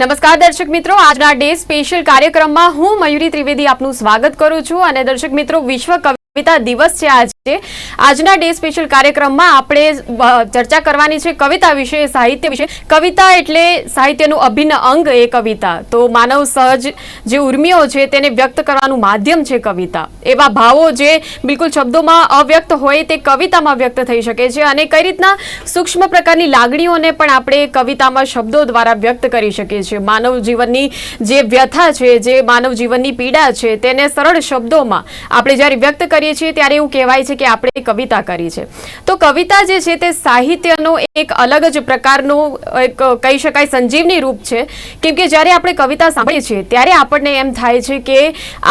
નમસ્કાર દર્શક મિત્રો, આજના ડે સ્પેશિયલ કાર્યક્રમમાં હું મયુરી ત્રિવેદી આપનું સ્વાગત કરું છું અને દર્શક મિત્રો, વિશ્વ કવિતા દિવસ છે આજે. આજના ડે સ્પેશિયલ કાર્યક્રમમાં આપણે ચર્ચા કરવાની છે કવિતા વિશે, સાહિત્ય વિશે. કવિતા એટલે સાહિત્યનું અભિન્ન અંગ એ કવિતા. તો માનવ સહજ જે ઉર્મિઓ છે તેને વ્યક્ત કરવાનું માધ્યમ છે કવિતા. એવા ભાવો જે બિલકુલ શબ્દોમાં અવ્યક્ત હોય તે કવિતામાં વ્યક્ત થઈ શકે છે અને કઈ રીતના સૂક્ષ્મ પ્રકારની લાગણીઓને પણ આપણે કવિતામાં શબ્દો દ્વારા વ્યક્ત કરી શકીએ છીએ. માનવ જીવનની જે વ્યથા છે, જે માનવ જીવનની પીડા છે, તેને સરળ શબ્દોમાં આપણે જ્યારે વ્યક્ત કરીએ છીએ ત્યારે એવું કહેવાય છે કે આપણે કવિતા કરી છે. તો કવિતા જે છે તે સાહિત્યનો એક અલગ જ પ્રકારનું એક કહી શકાય સંજીવની રૂપ છે. કેમ કે જ્યારે આપણે કવિતા સાંભળીએ છીએ ત્યારે આપણને એમ થાય છે કે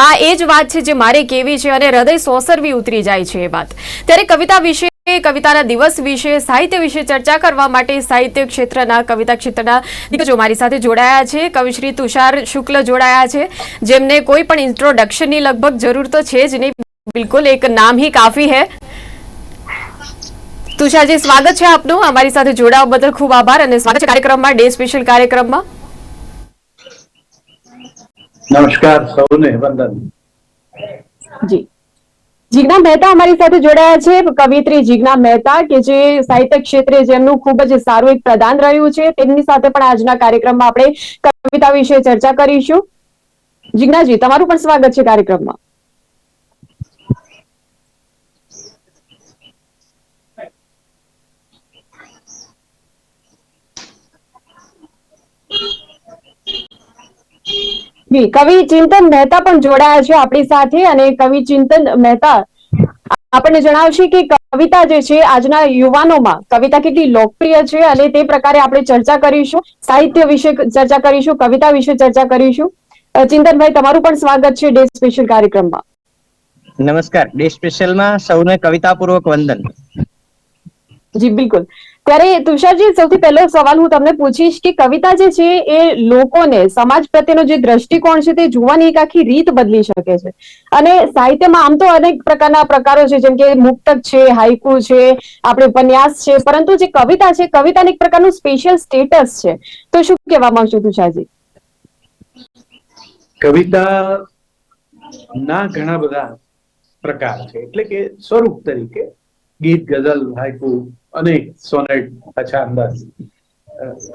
આ એ જ વાત છે જે મારે કેવી છે અને હૃદય સોસરવી ઉતરી જાય છે એ વાત. ત્યારે કવિતા વિશે, કવિતાના દિવસ વિશે, સાહિત્ય વિશે ચર્ચા કરવા માટે સાહિત્ય ક્ષેત્રના, કવિતા ક્ષેત્રના દિગ્ગજો મારી સાથે જોડાયા છે. કવિશ્રી તુષાર શુક્લ જોડાયા છે. જેમને કોઈ પણ ઇન્ટ્રોડક્શનની લગભગ જરૂર તો છે જ નહીં. બિલકુલ એક નામ હી કાફી है તુષારજી સ્વાગત છે આપનું. અમારી સાથે જોડાવા બદલ ખૂબ આભાર અને સ્વાગત છે કાર્યક્રમમાં ડે સ્પેશિયલ કાર્યક્રમમાં. નમસ્કાર સૌને વંદન. જી. જીજ્ઞા મહેતા અમારી સાથે જોડાયા છે. કવિત્રી જીજ્ઞા મહેતા કે જે સાહિત્ય ક્ષેત્રે જેમનું ખૂબ જ સારું એક પ્રદાન રહ્યું છે તેમની સાથે પણ આજના કાર્યક્રમમાં આપણે કવિતા વિશે ચર્ચા કરીશું. જીજ્ઞાજી તમારું પણ સ્વાગત છે કાર્યક્રમમાં. જી કવિ ચિંતન મહેતા પણ જોડાયા છે આપણી સાથે અને કવિ ચિંતન મહેતા આપણને જણાવશે કે કવિતા જે છે આજના યુવાનોમાં કવિતા કેટલી લોકપ્રિય છે અને તે પ્રકારે આપણે ચર્ચા કરીશું સાહિત્ય વિશે ચર્ચા કરીશું કવિતા વિશે ચર્ચા કરીશું. ચિંતનભાઈ તમારું પણ સ્વાગત છે ડે સ્પેશિયલ કાર્યક્રમમાં. નમસ્કાર ડે સ્પેશિયલમાં સૌને કવિતાપૂર્વક વંદન. જી બિલકુલ. ત્યારે તુષારજી, સૌથી પહેલો સવાલ હું તમને પૂછીશ કે કવિતા જે છે એ લોકોને, સમાજ પ્રત્યેનો જે દ્રષ્ટિકોણ છે તે જોવાની એક આખી રીત બદલી શકે છે. અને સાહિત્યમાં આમ તો અનેક પ્રકારના પ્રકારો છે, જેમ કે મુક્તક છે હાઈકુ છે, આપણે ઉપન્યાસ છે, પરંતુ જે કવિતા છે, કવિતાને એક પ્રકારનું સ્પેશિયલ સ્ટેટસ છે. તો શું કહેવા માંગશો તુષારજી? કવિતા ના ઘણા બધા પ્રકાર છે. એટલે કે સ્વરૂપ તરીકે ગીત, ગઝલ હાઈકુ અનેક સોનેટ અચ્છા અંદાજ.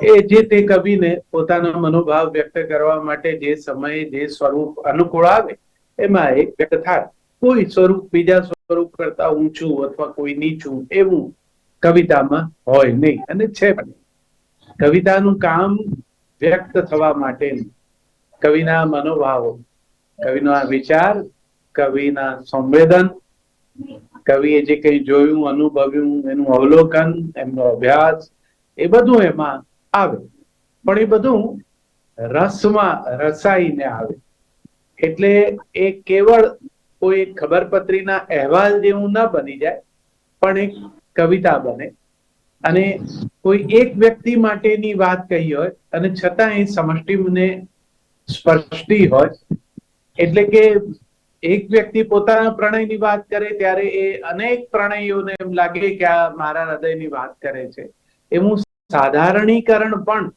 એ જે તે કવિને પોતાનો મનોભાવ વ્યક્ત કરવા માટે જે સમયે જે સ્વરૂપ અનુકૂળ આવે, એમાં એક વ્યક્ત કોઈ સ્વરૂપ બીજા સ્વરૂપ કરતા ઊંચું અથવા કોઈ નીચું એવું કવિતામાં હોય નહીં. અને છે પણ. કવિતાનું કામ વ્યક્ત થવા માટેનું કવિના મનોભાવો, કવિનો આ વિચાર, કવિના સંવેદન કવિએ જે કંઈ જોયું, અનુભવ્યું, એનું અવલોકન, એમનો અભ્યાસ, એ બધું એમાં આવે. પણ એ બધું રસમાં રસાઈને આવે. એટલે એ કેવળ કોઈ ખબરપત્રીના અહેવાલ જેવું ન બની જાય, પણ એક કવિતા બને. અને કોઈ એક વ્યક્તિ માટેની વાત કહી હોય, અને છતાં એ સમષ્ટિને સ્પષ્ટી હોય, એટલે કે એક વ્યક્તિ પોતાના પ્રણયની વાત કરે ત્યારે એ અનેક પ્રણયોને એમ લાગે કે આ મારા હૃદયની વાત કરે છે. એવું સાધારણીકરણ પણ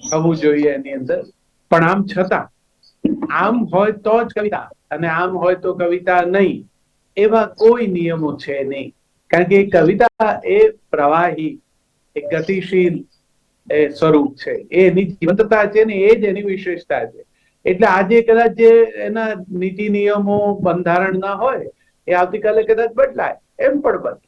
થવું જોઈએ એની અંદર. પણ આમ છતાં, આમ હોય તો જ કવિતા અને આમ હોય તો કવિતા નહીં. એવા કોઈ નિયમો છે નહીં. કારણ કે કવિતા એ પ્રવાહી, એ ગતિશીલ, એ સ્વરૂપ છે. એની જીવંતતા છે ને એ જ એની વિશેષતા છે. એટલે આજે કદાચ જે એના નીતિ નિયમો બંધારણ ના હોય, એ આવતીકાલે કદાચ બદલાય, એમ પણ બદલાય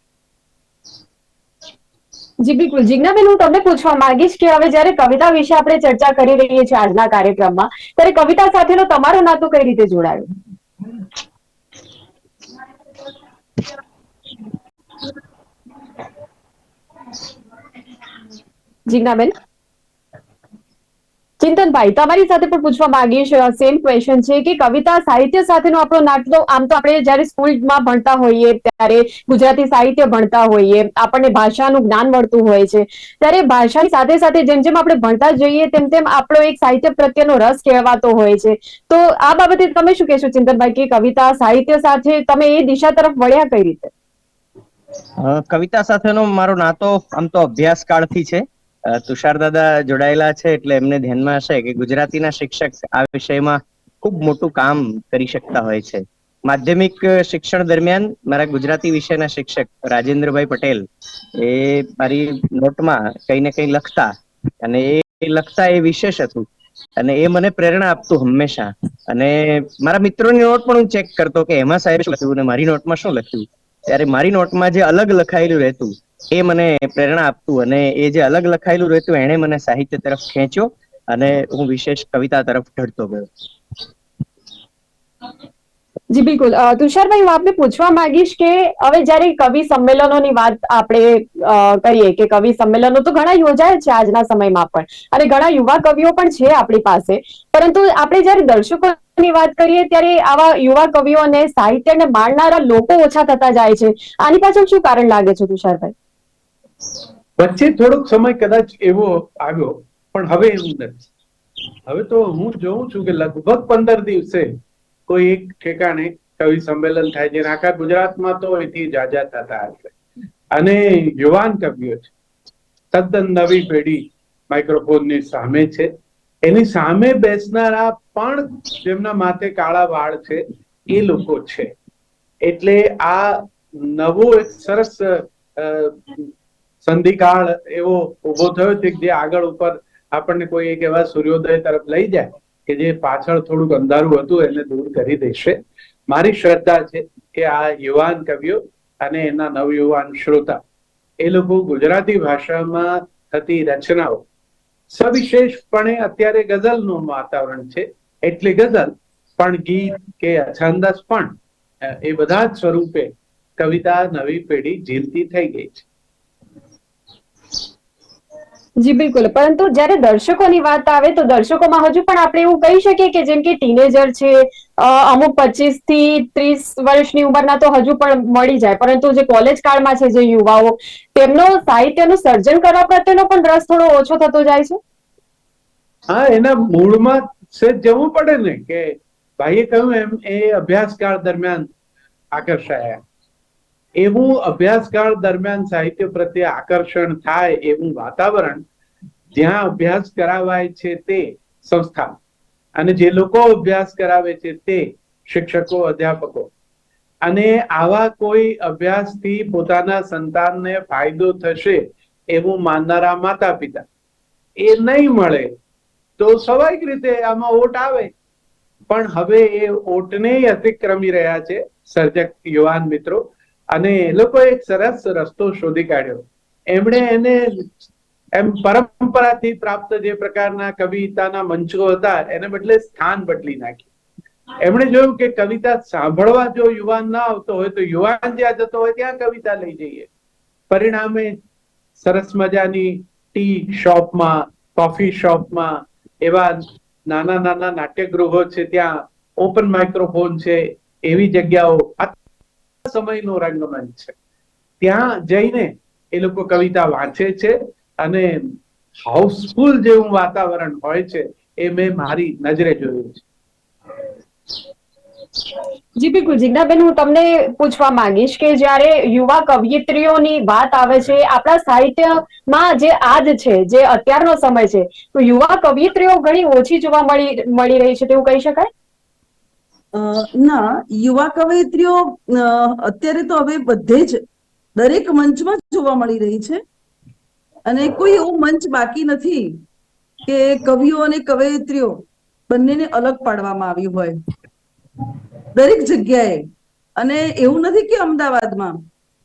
જી, બિલકુલ. જીજ્ઞાબેન, હું તમને પૂછવા માંગીશ કે હવે જયારે કવિતા વિશે આપણે ચર્ચા કરી રહીએ છીએ આજના કાર્યક્રમમાં, ત્યારે કવિતા સાથેનો તમારો નાતો કઈ રીતે જોડાયો? જીજ્ઞાબેન? ચિંતનભાઈ, તમારી સાથે પણ પૂછવા માંગીશ સેમ ક્વેશ્ચન છે કે કવિતા સાહિત્ય સાથેનો આપણો નાટલો, આમ તો આપણે જ્યારે સ્કૂલમાં ભણતા હોઈએ, ત્યારે ગુજરાતી સાહિત્ય ભણતા હોઈએ, આપણને ભાષાનું જ્ઞાન મળતું હોય છે. ત્યારે ભાષાની સાથે સાથે જેમ જેમ આપણે ભણતા જઈએ, તેમ તેમ આપણો એક સાહિત્ય પ્રત્યેનો રસ કહેવાતો હોય છે. તો આ બાબતે તમે શું કહેશો ચિંતનભાઈ, કે કવિતા સાહિત્ય સાથે તમે એ દિશા તરફ વળ્યા કઈ રીતે? કવિતા સાથેનો મારો નાતો આમ તો અભ્યાસ કાળથી છે. તુષાર દાદા જોડાયેલા છે એટલે એમને ધ્યાનમાં હશે કે ગુજરાતીના શિક્ષક આ વિષયમાં ખૂબ મોટું કામ કરી શકતા હોય છે. માધ્યમિક શિક્ષણ દરમિયાન મારા ગુજરાતી વિષયના શિક્ષક રાજેન્દ્રભાઈ પટેલ એ મારી નોટમાં કઈ ને કઈ લખતા અને એ લખતા એ વિશેષ હતું. અને એ મને પ્રેરણા આપતું હંમેશા. અને મારા મિત્રોની નોટ પણ હું ચેક કરતો કે એમાં સાહેબ શું લખ્યું અને મારી નોટમાં શું લખ્યું? ત્યારે મારી નોટમાં જે અલગ લખાયેલું રહેતું, એ મને પ્રેરણા આપતું અને એ જે અલગ લખાયેલું રહેતું, એણે મને સાહિત્ય તરફ ખેંચ્યો અને હું વિશેષ કવિતા તરફ ઢળતો ગયો. જી, બિલકુલ. તુષારભાઈ, હું આપને પૂછવા માંગીશ કે હવે જ્યારે કવિ સંમેલનોની વાત આપણે કરીએ કે કવિ સંમેલનો તો ઘણા યોજાય છે આજના સમયમાં પણ અને ઘણા યુવા કવિઓ પણ છે આપણી પાસે. પરંતુ આપણે જ્યારે દર્શકોની વાત કરીએ ત્યારે આવા યુવા કવિઓને સાહિત્યને માણનારા લોકો ઓછા થતા જાય છે. આની પાછળ શું કારણ લાગે છે તુષારભાઈ? વચ્ચે થોડોક સમય કદાચ એવો આવ્યો, પણ હવે એવું નથી. હવે તો હું જોઉં છું કે લગભગ પંદર દિવસે કોઈ એક ઠેકાણે કવિ સંમેલન થાય છે. આખા ગુજરાતમાં તો એથી જાજા થતા હશે. અને યુવાન કવિઓ છે. તદ્દન નવી પેઢી માઇક્રોફોનની સામે છે. એની સામે બેસનારા પણ જેમના માથે કાળા વાળ છે, એ લોકો છે. એટલે આ નવો એક સરસ સંધિકાળ એવો ઊભો થયો છે જે આગળ ઉપર આપણને કોઈ એક એવા સૂર્યોદય તરફ લઈ જાય કે જે પાછળ થોડુંક અંધારું હતું એને દૂર કરી દેશે. મારી શ્રદ્ધા છે કે આ યુવાન કવિઓ અને એના નવયુવાન શ્રોતા, એ લોકો ગુજરાતી ભાષામાં થતી રચનાઓ, સવિશેષપણે અત્યારે ગઝલનું વાતાવરણ છે. એટલે ગઝલ, પણ ગીત કે છંદસ પણ, એ બધા જ સ્વરૂપે કવિતા નવી પેઢી જીલતી થઈ ગઈ છે. જી, બિલકુલ. પરંતુ જ્યારે દર્શકોની વાત આવે તો દર્શકોમાં હજુ પણ આપણે એવું કહી શકીએ કે જેમ કે ટીનેજર છે અમુક પચીસથી ત્રીસ વર્ષની ઉંમરના તો હજુ પણ મળી જાય. પરંતુ જે કોલેજ કાળમાં છે જે યુવાઓ, તેમનો સાહિત્યનું સર્જન કરવા પ્રત્યેનો પણ રસ થોડો ઓછો થતો જાય છે? હા, એના મૂળમાં સેજ જવું પડે ને કે ભાઈએ કહ્યું એમ, એ અભ્યાસકાળ દરમિયાન આકર્ષાયા. એવું અભ્યાસકાળ દરમિયાન સાહિત્ય પ્રત્યે આકર્ષણ થાય એવું વાતાવરણ જ્યાં અભ્યાસ કરાવાય છે તે સંસ્થા. અને જે લોકો અભ્યાસ કરાવે છે તે શિક્ષકો, અધ્યાપકો. અને આવા કોઈ અભ્યાસથી પોતાના સંતાનને ફાયદો થશે એવું માનનારા માતા પિતા એ નહીં મળે તો સ્વાભાવિક રીતે આમાં ઓટ આવે. પણ હવે એ ઓટને અતિક્રમી રહ્યા છે સર્જક યુવાન મિત્રો. અને એ લોકો એક સરસ રસ્તો શોધી કાઢ્યો. એમણે એને એમ પરંપરાથી પ્રાપ્ત જે પ્રકારના કવિતાના મંચો હતા, એને બદલે સ્થાન બદલી નાખ્યું. એમણે જોયું કે કવિતા સાંભળવા જો યુવાન ના આવતો હોય, તો યુવાન જ્યાં જતો હોય, ત્યાં કવિતા લઈ જઈએ. પરિણામે સરસ મજાની ટી શોપમાં, કોફી શોપમાં, એવા નાના નાના નાટ્યગૃહો છે, ત્યાં ઓપન માઇક્રોફોન છે, એવી જગ્યાઓ સમયનો રંગમંચ છે. ત્યાં જઈને એ લોકો કવિતા વાંચે છે અને હાઉસફુલ જેવું વાતાવરણ હોય છે એ મેં મારી નજરે જોયું છે. જી બિલકુલ. જીજ્ઞાબેન હું તમને પૂછવા માંગીશ કે જ્યારે યુવા કવિયત્રીઓની વાત આવે છે આપણા સાહિત્યમાં જે આજ છે જે અત્યારનો સમય છે તો યુવા કવિયત્રીઓ ઘણી ઓછી જોવા મળી મળી રહી છે તેવું કહી શકાય? અ, ના યુવા કવયિત્રીઓ અત્યારે તો હવે બધે જ દરેક મંચમાં જ જોવા મળી રહી છે. અને કોઈ એવું મંચ બાકી નથી કે કવિઓ અને કવયિત્રીઓ બંનેને અલગ પાડવામાં આવ્યું હોય. દરેક જગ્યાએ. અને એવું નથી કે અમદાવાદમાં.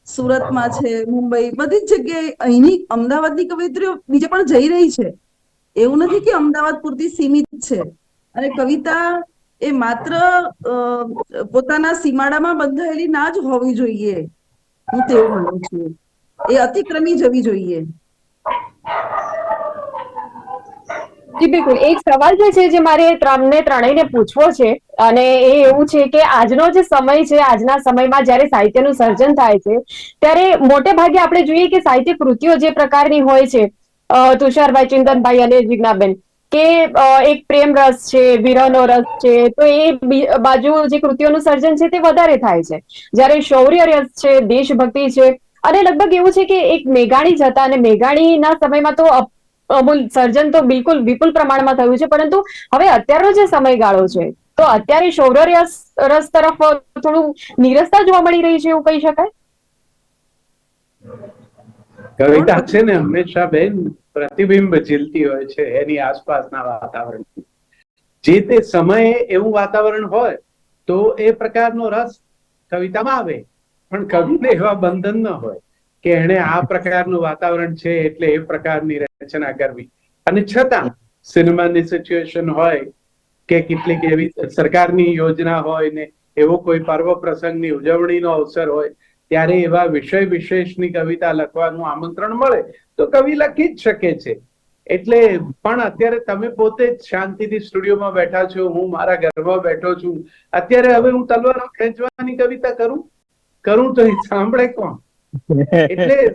સુરતમાં છે, મુંબઈ, બધી જ જગ્યાએ અહીંની અમદાવાદની કવિત્રીઓ બીજે પણ જઈ રહી છે. એવું નથી કે અમદાવાદ પૂરતી સીમિત છે. અને કવિતા એ માત્ર પોતાના સીમાડામાં બંધાયેલી ના જ હોવી જોઈએ. હું તેવું માનું છું. એ અતિક્રમી જવી જોઈએ. જી, બિલકુલ. એક સવાલ જે છે, જે મારે તમને ત્રણેયને પૂછવો છે, અને એ એવું છે કે આજનો જે સમય છે, આજના સમયમાં જ્યારે સાહિત્યનું સર્જન થાય છે, ત્યારે મોટે ભાગે આપણે જોઈએ કે સાહિત્ય કૃતિઓ જે પ્રકારની હોય છે તુષારભાઈ ચિંતનભાઈ અને જિજ્ઞાબેન, કે એક પ્રેમ રસ છે, વિરહનો રસ છે, તો એ બાજુ જે કૃતિઓનું સર્જન છે તે વધારે થાય છે. જ્યારે શૌર્ય રસ છે, દેશભક્તિ છે, અને લગભગ એવું છે કે એક મેઘાણી જતા અને મેઘાણીના સમયમાં તો અમૂલ, સર્જન તો બિલકુલ વિપુલ પ્રમાણમાં થયું છે, પરંતુ હવે અત્યારનો જે સમયગાળો છે, તો અત્યારે શૌર્ય રસ તરફ થોડું નિરસતા જોવા મળી રહી છે એવું કહી શકાય? કવિતા છે ને હંમેશા બેન, પ્રતિબિંબ ઝીલતી હોય છે એની આસપાસના વાતાવરણ. જે તે સમયે એવું વાતાવરણ હોય, તો એ પ્રકારનો રસ કવિતામાં આવે. પણ કવિને એવા બંધન ન હોય કે એને આ પ્રકારનું વાતાવરણ છે એટલે એ પ્રકારની રચના કરવી. અને છતાં સિનેમાની સિચ્યુએશન હોય કે કેટલીક એવી સરકારની યોજના હોય ને એવો કોઈ પર્વ પ્રસંગની ઉજવણીનો અવસર હોય ત્યારે એવા વિષય વિશેષની કવિતા લખવાનું આમંત્રણ મળે તો કવિ લખી જ શકે છે. એટલે પણ અત્યારે તમે પોતે જ શાંતિથી સ્ટુડિયોમાં બેઠા છો હું મારા ઘરમાં બેઠો છું અત્યારે હવે હું તલવારો ખેંચવાની કવિતા કરું? કરું તો સાંભળે કોણ? એટલે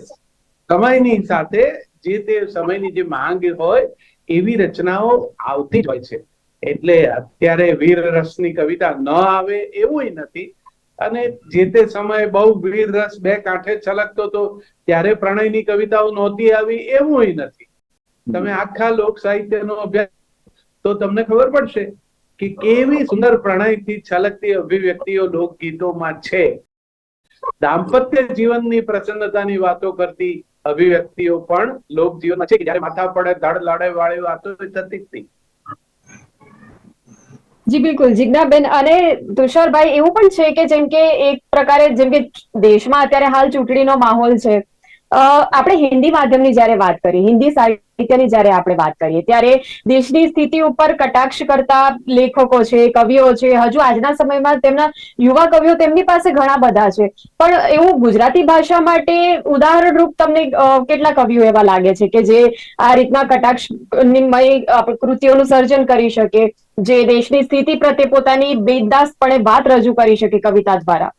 સમયની સાથે જે તે સમયની જે માંગ હોય, એવી રચનાઓ આવતી જ હોય છે. એટલે અત્યારે વીર રસની કવિતા ન આવે એવું નથી. અને જે તે સમયે બહુ વીર રસ બે કાંઠે છલકતો હતો ત્યારે પ્રણયની કવિતાઓ નહોતી આવી એવું નથી. તમે આખા લોક સાહિત્યનો અભ્યાસ તો તમને ખબર પડશે કે કેવી સુંદર પ્રણયથી છલકતી અભિવ્યક્તિઓ લોકગીતોમાં છે. દાંપત્ય જીવનની પ્રસન્નતાની વાતો કરતી અભિવ્યક્તિઓ પણ લોક જીવનમાં છે કે જયારે માથા પડે, ધડ લડે વાળી વાતો થતી જ જી, બિલકુલ. જિજ્ઞાબેન અને તુષારભાઈ, એવું પણ છે કે જેમ કે એક પ્રકારે, જેમ કે દેશમાં અત્યારે હાલ ચૂંટણીનો માહોલ છે. આપણે હિન્દી માધ્યમની જ્યારે વાત કરીએ, હિન્દી સાહિત્યની જ્યારે આપણે વાત કરીએ, ત્યારે દેશની સ્થિતિ ઉપર કટાક્ષ કરતા લેખકો છે, કવિઓ છે, હજુ આજના સમયમાં તેમના યુવા કવિઓ તેમની પાસે ઘણા બધા છે. પણ એવું ગુજરાતી ભાષા માટે ઉદાહરણ રૂપ તમને કેટલા કવિઓ એવા લાગે છે કે જે આ રીતના કટાક્ષમય કૃતિઓનું સર્જન કરી શકે, જે દેશની સ્થિતિ પ્રત્યે પોતાની બેદાસપણે વાત રજૂ કરી શકે કવિતા દ્વારા?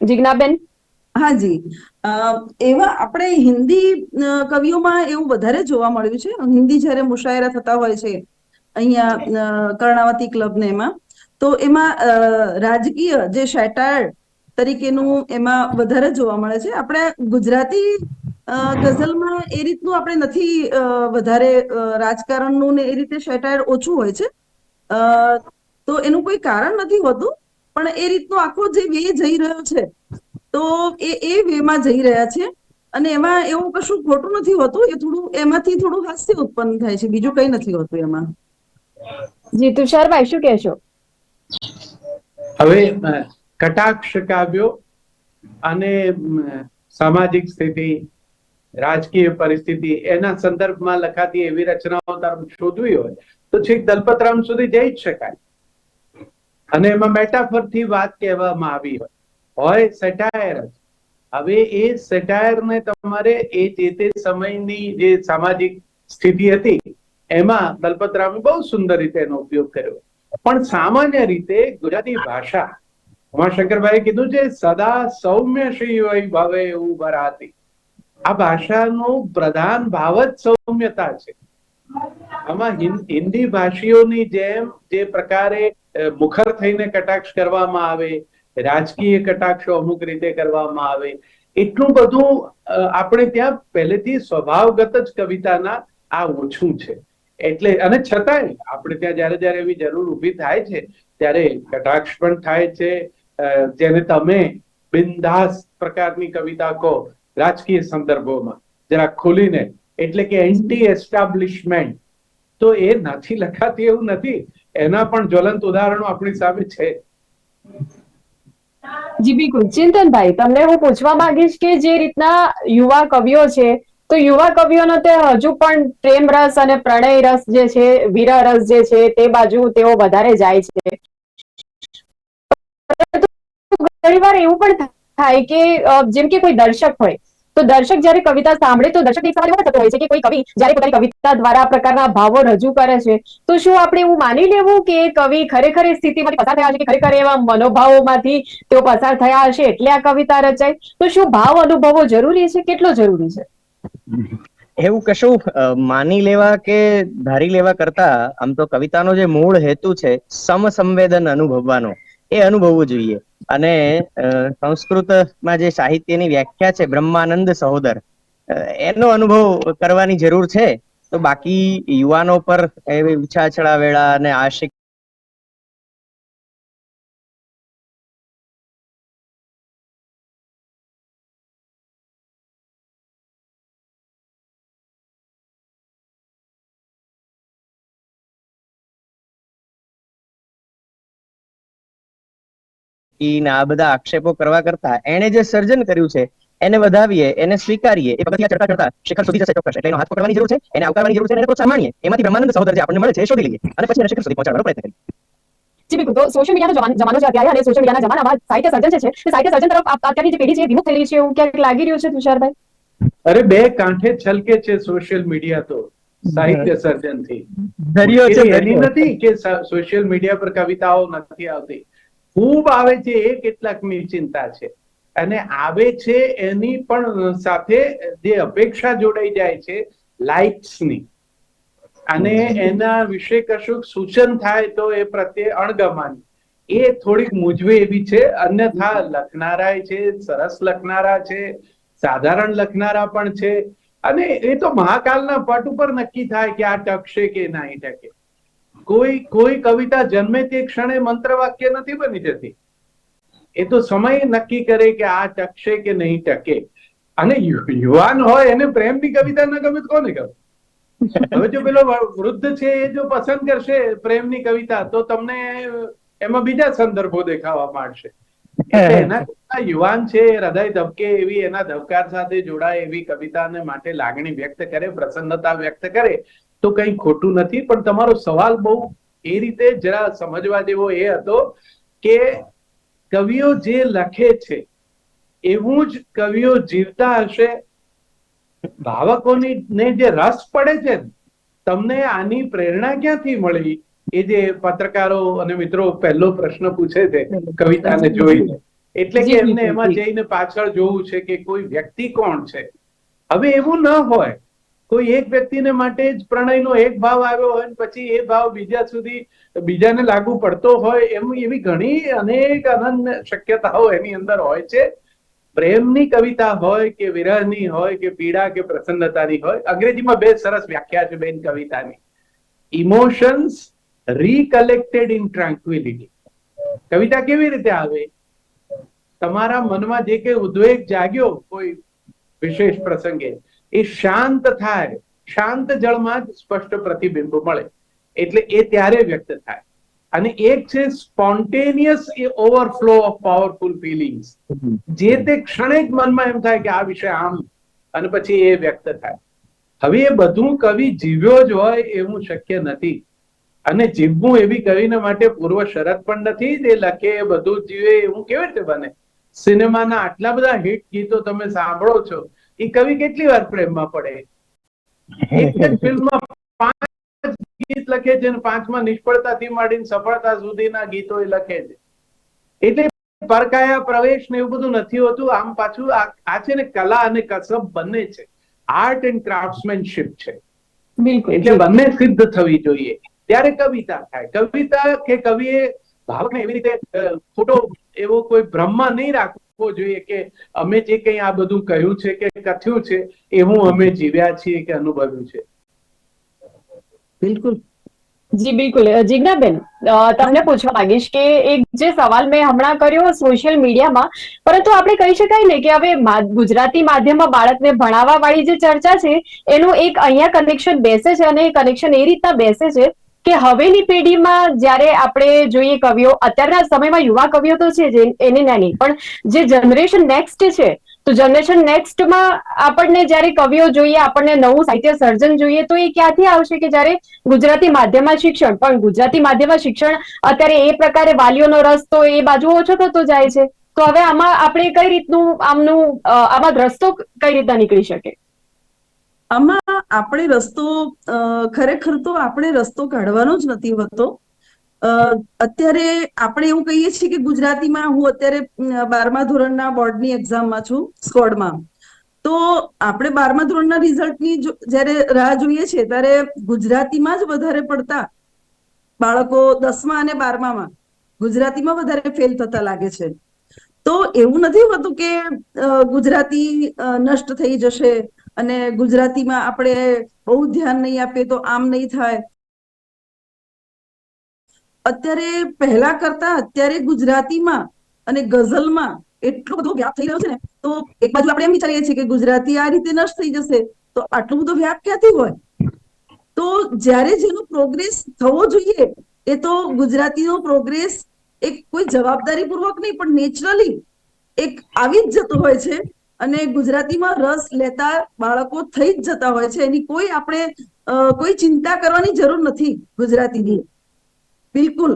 જિજ્ઞાબેન? હાજી. એવા આપણે હિન્દી કવિઓમાં એવું વધારે જોવા મળ્યું છે. હિન્દી જ્યારે મુશાયરા થતા હોય છે, અહીંયા કર્ણાવતી ક્લબ ને એમાં, તો એમાં રાજકીય જે શેટાર તરીકેનું એમાં વધારે જોવા મળે છે. આપણે ગુજરાતી ગઝલમાં એ રીતનું આપણે નથી વધારે રાજકારણનું ને એ રીતે શેટાયર ઓછું હોય છે. તો એનું કોઈ કારણ નથી હોતું, પણ એ રીતનો આખો જે વે જઈ રહ્યો છે તો એ એ વેમાં જઈ રહ્યા છે. અને એમાં એવું કશું ખોટું નથી હોતું એ થોડું એમાંથી થોડું હાસ્ય ઉત્પન્ન થાય છે. બીજું કઈ નથી હોતું એમાં. જી તુષારભાઈ શું કહેશો? હવે કટાક્ષ કાવ્યો અને સામાજિક સ્થિતિ રાજકીય પરિસ્થિતિ એના સંદર્ભમાં લખાતી એવી રચનાઓ તરફ શોધવી હોય તો છેક દલપતરામ સુધી જઈ જ શકાય. અને એમાં મેટાફરથી વાત કહેવામાં આવી હોય. હોય સેટાયર જ. હવે એ સેટાયર ને તમારે એ જે તે સમયની જે સામાજિક સ્થિતિ હતી, એમાં દલપતરામે બહુ સુંદર રીતે એનો ઉપયોગ કર્યો. પણ સામાન્ય રીતે ગુજરાતી ભાષા, ઉમાશંકરભાઈએ કીધું છે, સદા સૌમ્ય શ્રી ભવે એવું ભરાતી આ ભાષાનો પ્રધાન ભાવ જ સૌમ્યતા છે. આમાં હિન- હિન્દી ભાષીઓની જેમ જે પ્રકારે મુખર થઈને કટાક્ષ કરવામાં આવે રાજકીય કટાક્ષો અમુક રીતે કરવામાં આવે. એટલું બધું આપણે ત્યાં પહેલેથી સ્વભાવગત જ કવિતાના આ ઓછું છે. એટલે, અને છતાંય આપણે ત્યાં જ્યારે જ્યારે એવી જરૂર ઊભી થાય છે, ત્યારે કટાક્ષ પણ થાય છે. જેને તમે બિંદાસ પ્રકારની કવિતા કહો, રાજકીય સંદર્ભોમાં, જરા ખોલીને, એટલે કે એન્ટી એસ્ટાબ્લિશમેન્ટ તો એ નથી લખાતી એવું નથી. એના પણ જ્વલંત ઉદાહરણો આપણી સામે છે. જી, બિલકુલ. ચિંતનભાઈ, તમને હું પૂછવા માંગીશ કે જે રીતના યુવા કવિઓ છે, તો યુવા કવિઓનો તે હજુ પણ પ્રેમ રસ અને પ્રણય રસ જે છે, વીર રસ જે છે, તે બાજુ તેઓ વધારે જાય છે. પરંતુ ઘણીવાર એવું પણ થાય કે જેમ કે કોઈ દર્શક હોય તો દર્શક જયારે કવિતા સાંભળે તો દર્શક એક સવાલ એવો થતો હોય છે કે કોઈ કવિ જયારે પોતાની કવિતા દ્વારા પ્રકારના ભાવો રજૂ કરે છે. તો શું આપણે એવું માની લેવું કે કવિ ખરેખર એ સ્થિતિમાંથી પસાર થયા છે કે ખરેખર એવા મનોભાવોમાંથી તેઓ પસાર થયા હશે એટલે આ કવિતા રચાય? તો શું ભાવ અનુભવો જરૂરી છે? કેટલો જરૂરી છે? એવું કશું માની લેવા કે ધારી લેવા કરતા આમ તો કવિતાનો જે મૂળ હેતુ છે સમસંવેદન અનુભવવાનો. એ અનુભવવું જોઈએ. અને સંસ્કૃતમાં જે સાહિત્યની વ્યાખ્યા છે, બ્રહ્માનંદ સહોદર એનો અનુભવ કરવાની જરૂર છે. તો બાકી યુવાનો પર એવી ઉછાછળા વેળા અને આશિક ને આ બધા આક્ષેપો કરવા કરતા એને જે સર્જન કર્યું છે એને વધાવીએ એને સ્વીકારીએ એ પગથિયા ચડતા ચડતા શિખર સુધી જશે ચોક્કસ. એટલે એનો હાથ પકડવાની જરૂર છે એને આવકારવાની જરૂર છે એને પ્રોત્સાહન માણીએ એમાંથી બ્રહ્માનંદ સહોદર જે આપણને મળે છે એ શોધી લઈએ અને પછી એને શિખર સુધી પહોંચાડવાનો પ્રયત્ન કરીએ. જી બિલકુલ. તો સોશિયલ મીડિયાનો જમાનો જમાનો છે અત્યારે અને સોશિયલ મીડિયાના જમાનામાં સાહિત્ય સર્જન છે તે સાહિત્ય સર્જન તરફ અત્યારની જે પેઢી છે વિમુખ થઈ રહી છે એવું ક્યાંક લાગી રહ્યું છે તુષારભાઈ? અરે બે કાંઠે છલકે છે સોશિયલ મીડિયા તો સાહિત્ય સર્જનથી. દરિયો છે એની નથી કે સોશિયલ મીડિયા પર કવિતાઓ નથી આવતી. ખૂબ આવે છે એ કેટલાકની ચિંતા છે. અને આવે છે એની પણ સાથે જે અપેક્ષા જોડાઈ જાય છે લાઇક્સની અને એના વિશે કશું સૂચન થાય તો એ પ્રત્યે અણગમાની. એ થોડીક મૂંઝવે એવી છે, અન્યથા લખનારા છે, સરસ લખનારા છે, સાધારણ લખનારા પણ છે. અને એ તો મહાકાલના પટ ઉપર નક્કી થાય કે આ ટકશે કે નહીં ટકે. કોઈ કોઈ કવિતા જન્મે તે ક્ષણે મંત્ર વાક્ય નથી બની જતી. એ તો સમય નક્કી કરે કે આ ટકશે કે નહીં ટકે. અને યુવાન હોય એને પ્રેમની કવિતા ન ગમે તો કોને ગમે? હવે જો પેલો વૃદ્ધ છે એ જો પસંદ કરશે પ્રેમની કવિતા તો તમને એમાં બીજા સંદર્ભો દેખાવા માંડશે. એના યુવાન છે હૃદય ધબકે એવી એના ધબકાર સાથે જોડાય એવી કવિતાને માટે લાગણી વ્યક્ત કરે પ્રસન્નતા વ્યક્ત કરે તો કંઈ ખોટું નથી પણ તમારો સવાલ બહુ એ રીતે જરા સમજવા જેવો એ હતો કે કવિઓ જે લખે છે એવું જ કવિઓ જીવતા હશે. ભાવકોની ને જે રસ પડે છે તમને આની પ્રેરણા ક્યાંથી મળી? એ જે પત્રકારો અને મિત્રો પહેલો પ્રશ્ન પૂછે છે કવિતાને જોઈને. એટલે કે એમને એમાં. જઈને પાછળ જોવું છે કે કોઈ વ્યક્તિ કોણ છે? હવે એવું ન હોય કોઈ એક વ્યક્તિને માટે જ પ્રણયનો એક ભાવ આવ્યો હોય પછી એ ભાવ બીજા સુધી બીજાને લાગુ પડતો હોય એમ એવી ઘણી અનેક અનંત શક્યતાઓ એની અંદર હોય છે. પ્રેમની કવિતા હોય કે વિરહની હોય કે પીડા કે પ્રસન્નતાની હોય, અંગ્રેજીમાં બે સરસ વ્યાખ્યા છે બેન કવિતાની. ઇમોશન્સ રીકલેક્ટેડ ઇન ટ્રાન્ક્વિલિટી કવિતા કેવી રીતે આવે? તમારા મનમાં જે કઈ ઉદ્વેગ જાગ્યો કોઈ વિશેષ પ્રસંગે એ શાંત થાય, શાંત જળમાં જ સ્પષ્ટ પ્રતિબિંબ મળે. એટલે એ ત્યારે વ્યક્ત થાય. અને એક છે spontaneous a overflow of powerful feelings. જે તે ક્ષણે જ મનમાં એમ થાય કે આ વિષય આમ, અને પછી એ વ્યક્ત થાય. હવે એ બધું કવિ જીવ્યો જ હોય એવું શક્ય નથી. અને જીવવું એવી કવિને માટે પૂર્વ શરત પણ નથી જે લખે એ બધું જીવે, એવું કેવી રીતે બને? સિનેમાના આટલા બધા હિટ ગીતો તમે સાંભળો છો. એ કવિ કેટલી વાર પ્રેમમાં પડે? એક જ ફિલ્મમાં પાંચ ગીત લખે છે અને પાંચમાં નિષ્ફળતાથી માંડીને સફળતા સુધીના ગીતો એ લખે છે. એટલે પરકાયા પ્રવેશ ને એવું બધું નથી હોતું. આમ પાછું આ છે ને કલા અને કસબ બંને છે. આર્ટ એન્ડ ક્રાફ્ટમેનશિપ છે. બિલકુલ. એટલે બંને સિદ્ધ થવી જોઈએ. ત્યારે કવિતા થાય. કવિતા કે કવિએ ભાવને એવી રીતે ખોટો એવો કોઈ ભ્રમમાં નહીં રાખવો જોઈએ કે અમે જે કંઈ આ બધું કહ્યું છે કે કથ્યું છે એવું અમે જીવ્યા છીએ કે અનુભવ્યું છે. બિલકુલ. જી બિલકુલ. જીજ્ઞાબેન તમને પૂછવા માંગીશ કે એક જે સવાલ મેં હમણાં કર્યો સોશિયલ મીડિયામાં પરંતુ આપણે કહી શકાય ને કે હવે મા- ગુજરાતી માધ્યમમાં બાળકને ભણાવવા વાળી જે ચર્ચા છે એનું એક અહીંયા કનેક્શન બેસે છે અને એ કનેક્શન એ રીતના બેસે છે કે હવેની પેઢીમાં જ્યારે આપણે જોઈએ કવિઓ, અત્યારના સમયમાં યુવા કવિઓ તો છે જ, એની નાની. પણ જે જનરેશન નેક્સ્ટ છે, તો જનરેશન નેક્સ્ટમાં આપણને જ્યારે કવિઓ જોઈએ, આપણને નવું સાહિત્ય સર્જન જોઈએ, તો એ ક્યાંથી આવશે કે જ્યારે ગુજરાતી માધ્યમમાં શિક્ષણ? પણ ગુજરાતી માધ્યમમાં શિક્ષણ અત્યારે એ પ્રકારે વાલીઓનો રસ તો એ બાજુ ઓછો થતો જાય છે. તો હવે આમાં આપણે કઈ રીતનું, આમનું આમાં રસ્તો કઈ રીતના નીકળી શકે? આમાં આપણે રસ્તો ખરેખર તો આપણે રસ્તો કાઢવાનો જ નથી હોતો. અત્યારે આપણે એવું કહીએ છીએ કે ગુજરાતીમાં હું અત્યારે બારમા ધોરણના બોર્ડની એક્ઝામમાં છું, સ્કોડમાં. તો આપણે બારમા ધોરણના રિઝલ્ટની જ્યારે રાહ જોઈએ છીએ ત્યારે ગુજરાતીમાં જ વધારે પડતા બાળકો દસમા અને બારમામાં ગુજરાતીમાં વધારે ફેલ થતા લાગે છે. તો એવું નથી હોતું કે ગુજરાતી નષ્ટ થઈ જશે અને ગુજરાતીમાં આપણે બહુ ધ્યાન નહીં આપીએ તો આમ નહીં થાય. અત્યારે પહેલા કરતા અત્યારે ગુજરાતીમાં અને ગઝલમાં એટલો બધો વ્યાપ થઈ રહ્યો છે ને, તો એક બાજુ આપણે એમ વિચારીએ છીએ કે ગુજરાતી આ રીતે નષ્ટ થઈ જશે, તો આટલો બધો વ્યાપ ક્યાંથી હોય? તો જ્યારે જેનો પ્રોગ્રેસ થવો જોઈએ, એ તો ગુજરાતીનો પ્રોગ્રેસ એક કોઈ જવાબદારી પૂર્વક નહીં, પણ નેચરલી એક આવી જ જતો હોય છે અને ગુજરાતીમાં રસ લેતા બાળકો થઈ જ જતા હોય છે. એની કોઈ આપણે કોઈ ચિંતા કરવાની જરૂર નથી ગુજરાતીની. બિલકુલ.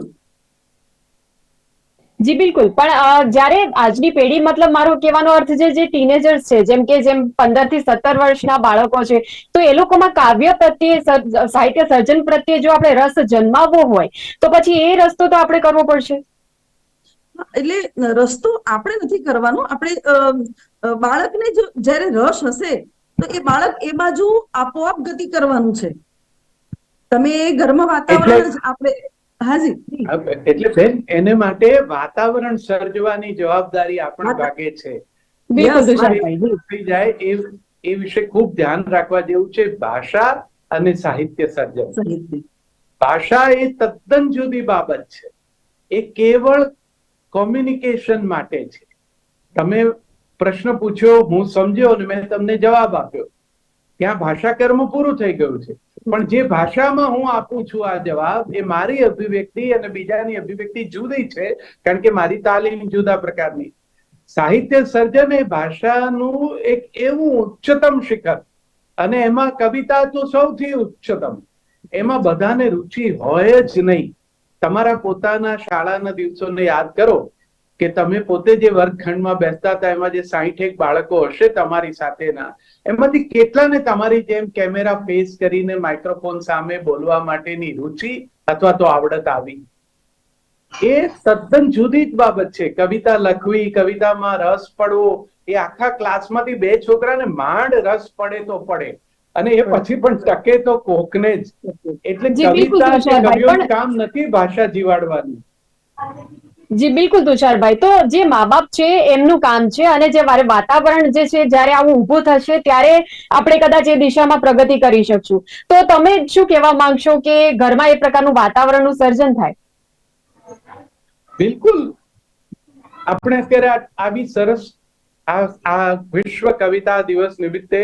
જી, બિલકુલ. પણ જ્યારે આજની પેઢી, મતલબ મારો કહેવાનો અર્થ છે જે ટીનેજર્સ છે, જેમ કે જેમ પંદરથી સત્તર વર્ષના બાળકો છે, તો એ લોકોમાં કાવ્ય પ્રત્યે સાહિત્ય સર્જન પ્રત્યે જો આપણે રસ જન્માવવો હોય, તો પછી એ રસ્તો તો આપણે કરવો પડશે. એટલે રસ્તો આપણે નથી કરવાનો. આપણે બાળકને જો જ્યારે રસ હશે તો એ બાળક એ બાજુ આપોઆપ ગતિ કરવાનું છે. તમે એ ઘરમાં વાતાવરણ જ આપણે હાજી એટલે બેન એને માટે વાતાવરણ સર્જવાની જવાબદારી આપણા ભાગે છે. થઈ જાય એ એ વિશે ખૂબ ધ્યાન રાખવા જેવું છે ભાષા અને સાહિત્ય સર્જન. ભાષા એ તદ્દન જુદી બાબત છે. એ કેવળ કોમ્યુનિકેશન માટે છે. તમે પ્રશ્ન પૂછ્યો, હું સમજ્યો અને મેં તમને જવાબ આપ્યો. ત્યાં ભાષા કર્મ પૂરું થઈ ગયું છે. પણ જે ભાષામાં હું આપું છું આ જવાબ, એ મારી અભિવ્યક્તિ અને બીજાની અભિવ્યક્તિ જુદી છે, કારણ કે મારી તાલીમ જુદા પ્રકારની. સાહિત્ય સર્જન એ ભાષાનું એક એવું ઉચ્ચતમ શિખર, અને એમાં કવિતા તો સૌથી ઉચ્ચતમ. એમાં બધાને રુચિ હોય જ નહીં. તમારા પોતાના શાળાના દિવસોને યાદ કરો કે તમે પોતે જે વર્ગખંડમાં બેસતા હતા, એમાં જે સાહીઠેક બાળકો હશે તમારી સાથેના, એમાંથી કેટલાને તમારી જેમ કેમેરા ફેસ કરીને માઇક્રોફોન સામે બોલવા માટેની રુચિ અથવા તો આવડત આવી? એ તદ્દન જુદી જ બાબત છે. કવિતા લખવી, કવિતામાં રસ પડવો, એ આખા ક્લાસમાંથી બે છોકરાને માંડ રસ પડે તો પડે. અને એ પછી પણ ટકે તો કોકને જ. એટલે કવિતા કવિઓનું કામ નથી ભાષા જીવાડવાનું. જી બિલકુલ તુષારભાઈ. તો જે મા બાપ છે એમનું કામ છે અને જે મારે વાતાવરણ જે છે જ્યારે આવું ઊભું થશે ત્યારે આપણે કદાચ એ દિશામાં પ્રગતિ કરી શકશું. તો તમે શું કહેવા માંગશો કે ઘરમાં એ પ્રકારનું વાતાવરણનું સર્જન થાય? બિલકુલ. આપણે અત્યારે આવી સરસ આ આ વિશ્વ કવિતા દિવસ નિમિત્તે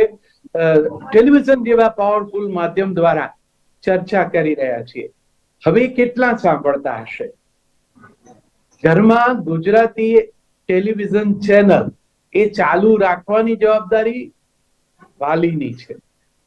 ટેલિવિઝન જેવા પાવરફુલ માધ્યમ દ્વારા ચર્ચા કરી રહ્યા છીએ. હવે કેટલા સાંભળતા હશે? ઘરમાં ગુજરાતી ટેલિવિઝન ચેનલ એ ચાલુ રાખવાની જવાબદારી વાલીની છે.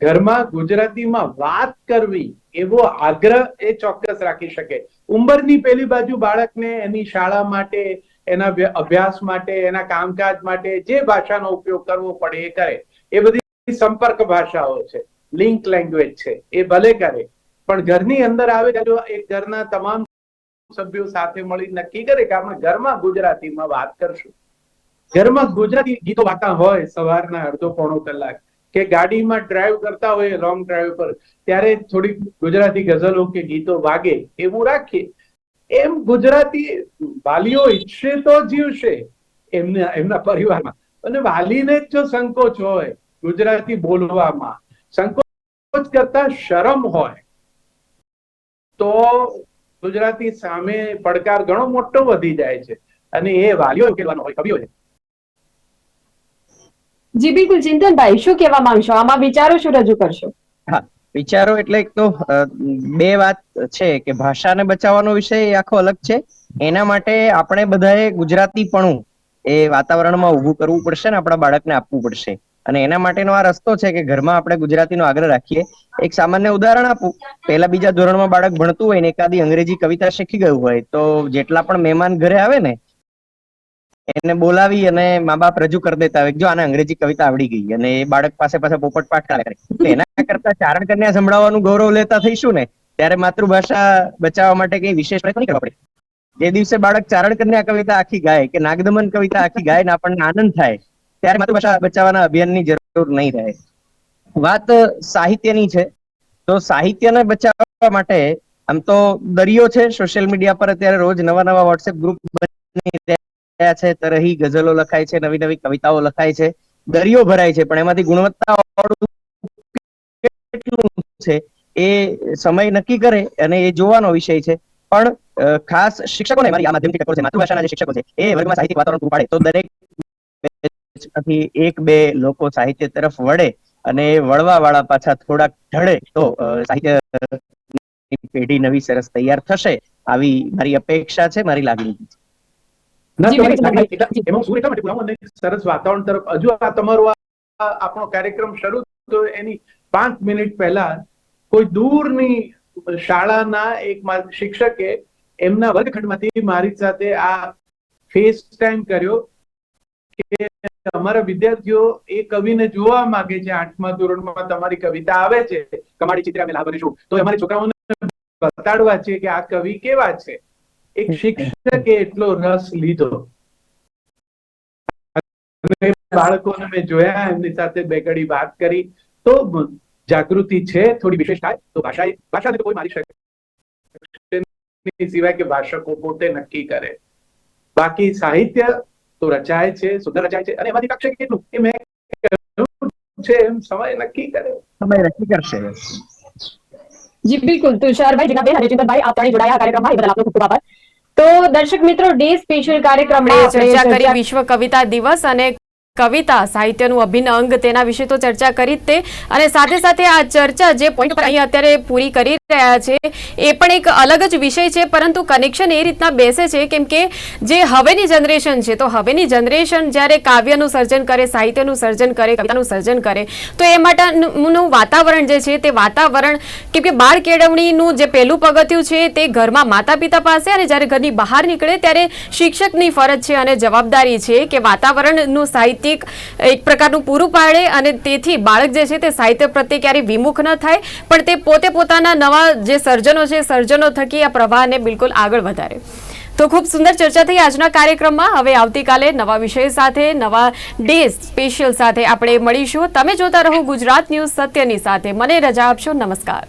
ઘરમાં ગુજરાતીમાં વાત કરવી એવો આગ્રહ એ ચોક્કસ રાખી શકે. ઉંમરની પેલી બાજુ બાળકને એની શાળા માટે, એના અભ્યાસ માટે, એના કામકાજ માટે જે ભાષાનો ઉપયોગ કરવો પડે એ કરે. એ બધી સંપર્ક ભાષાઓ છે લિંક લેંગ્વેજ છે, એ ભલે કરે, પણ ઘરની અંદર આવે જો એક ઘરના તમામ સભ્યો સાથે મળી નક્કી કરે કે આપણે ઘરમાં ગુજરાતીમાં વાત કરશું. ઘરમાં ગુજરાતી ગીતો વાતા હોય સવારના અડધો પોણો કલાક, કે ગાડીમાં ડ્રાઈવ કરતા હોય લોંગ ડ્રાઈવ પર, ત્યારે થોડીક ગુજરાતી ગઝલો કે ગીતો વાગે, એવું રાખીએ. એમ ગુજરાતી વાલીઓ ઈચ્છે તો જીવશે, એમને, એમના પરિવારમાં. અને વાલીને જ જો સંકોચ હોય ગુજરાતી બોલવામાં સંકોચ કરતા શરમ હોય તો ગુજરાતી સામે પડકાર ઘણો મોટો વધી જાય છે અને એ વાલીઓ ઉકેલવાનો હોય કવિઓ જી બિલકુલ. ચિંતનભાઈ શું કહેવા માંગશો? આમાં વિચારો શું રજૂ કરશો? વિચારો એટલે એક તો બે વાત છે કે ભાષાને બચાવવાનો વિષય એ આખો અલગ છે. એના માટે આપણે બધાએ ગુજરાતીપણું એ વાતાવરણમાં ઊભું કરવું પડશે ને આપણા બાળકને આપવું પડશે. અને એના માટેનો આ રસ્તો છે કે ઘરમાં આપણે ગુજરાતીનો આગ્રહ રાખીએ. એક સામાન્ય ઉદાહરણ આપું. પહેલા બીજા ધોરણમાં બાળક ભણતું હોય ને એકાદી અંગ્રેજી કવિતા શીખી ગયું હોય, તો જેટલા પણ મહેમાન ઘરે આવે ને, એને બોલાવી અને મા બાપ રજૂ કરી દેતા હોય જો આને અંગ્રેજી કવિતા આવડી ગઈ અને એ બાળક પાસે પાસે પોપટ પાઠ કરે. એના કરતા ચારણ કન્યા સંભળાવવાનું ગૌરવ લેતા થઈશું ને, ત્યારે માતૃભાષા બચાવવા માટે કઈ વિશેષ પ્રયત્ન કરવા પડે. જે દિવસે બાળક ચારણ કન્યા કવિતા આખી ગાય કે નાગદમન કવિતા આખી ગાય ને આપણને આનંદ થાય ત્યારે માતૃભાષા બચાવવાના અભિયાનની જરૂર નહીં રહે. વાત સાહિત્યની છે. તો સાહિત્યને બચાવવા માટે આમ તો દરિયો છે સોશિયલ મીડિયા પર અત્યારે રોજ નવા નવા વોટ્સએપ ગ્રુપ બની રહ્યા છે, તરહી ગઝલો લખાય છે, નવી નવી કવિતાઓ લખાય છે. દરિયો ભરાય છે, પણ એમાંથી ગુણવત્તા કેટલું છે એ સમય નક્કી કરે અને એ જોવાનો વિષય છે. પણ ખાસ શિક્ષકોને મારી આ માધ્યમથી ટકોર છે, માતૃભાષાના જે શિક્ષકો છે, એ વર્ગમાં સાહિત્યિક વાતાવરણ પૂરું પાડે તો દરેક બેચમાંથી એક બે લોકો સાહિત્ય તરફ વળે અને વળવા વાળા પાછા થોડાક ઢળે તો સાહિત્ય પેઢી નવી સરસ તૈયાર થશે. આવી મારી અપેક્ષા છે મારી લાગણી છે. એમાં શું એટલા માટે સરસ વાતાવરણ તરફ. હજુ આ તમારો આપણો કાર્યક્રમ શરૂ થયો એની પાંચ મિનિટ પહેલા કોઈ દૂરની શાળાના એક મા- શિક્ષકે એમના વર્ગખંડમાંથી મારી સાથે આ ફેસ ટાઈમ કર્યો કે અમારા વિદ્યાર્થીઓ એ કવિને જોવા માંગે છે આઠમા ધોરણમાં તમારી કવિતા આવે છે કમાડી ચિત્ર અમે લાભ તો અમારી છોકરાઓને બતાડવા છે કે આ કવિ કેવા છે. એક શિક્ષકે એટલો રસ લીધો. બાળકોને મેં જોયા એમની સાથે બે ઘડી વાત કરી. તો જાગૃતિ છે થોડી વિશેષ થાય તો ભાષા ભાષાને કોઈ મારી શકે સિવાય કે ભાષકો પોતે નક્કી કરે. બાકી સાહિત્ય તો રચાય છે સુંદર રચાય છે. અને એમાંથી ટકશે કેટલું કે મેં છે એમ સમય નક્કી કરે સમય નક્કી કરશે. જી બિલકુલ. તુષારભાઈ જીનાબેન અને ચિંતનભાઈ આપ જોડાયા કાર્યક્રમમાં એ બદલ આપનો ખૂબ ખૂબ આભાર. તો દર્શક મિત્રો ડે સ્પેશિયલ કાર્યક્રમમાં ચર્ચા કરી વિશ્વ કવિતા દિવસ અને કવિતા સાહિત્યનું અભિન્ન અંગ તેના વિશે તો ચર્ચા કરી જ તે. અને સાથે સાથે આ ચર્ચા જે પોઈન્ટ પર અહીં અત્યારે પૂરી કરી અલગ જ વિષય છે, પરંતુ કનેક્શન એ રીતના બેસે છે, કેમ કે જે હવેની જનરેશન છે, તો હવેની જનરેશન જ્યારે કાવ્યનું સર્જન કરે, સાહિત્યનું સર્જન કરે, કવિતાનું સર્જન કરે, તો એ માટેનું વાતાવરણ જે છે, તે વાતાવરણ કેમ કે બાળ કેળવણીનું જે પહેલું પગથિયું છે, તે ઘરમાં માતા પિતા પાસે અને જ્યારે ઘરની બહાર નીકળે, ત્યારે શિક્ષકની ફરજ છે અને જવાબદારી છે કે વાતાવરણનું સાહિત્યિક એક પ્રકારનું પૂરું પાડે અને તેથી બાળક જે છે, તે સાહિત્ય પ્રત્યે ક્યારેય વિમુખ ન થાય, પણ તે પોતે પોતાના નવા જે સર્જનો છે, સર્જનો થકી આ પ્રવાહને બિલકુલ આગળ વધારે. તો ખૂબ સુંદર ચર્ચા થઈ આજના કાર્યક્રમમાં. હવે આવતીકાલે નવા વિષય સાથે, નવા ડે સ્પેશિયલ સાથે આપણે મળીશું. તમે જોતા રહો ગુજરાત ન્યૂઝ સત્યની સાથે. મને રજા આપશો. નમસ્કાર.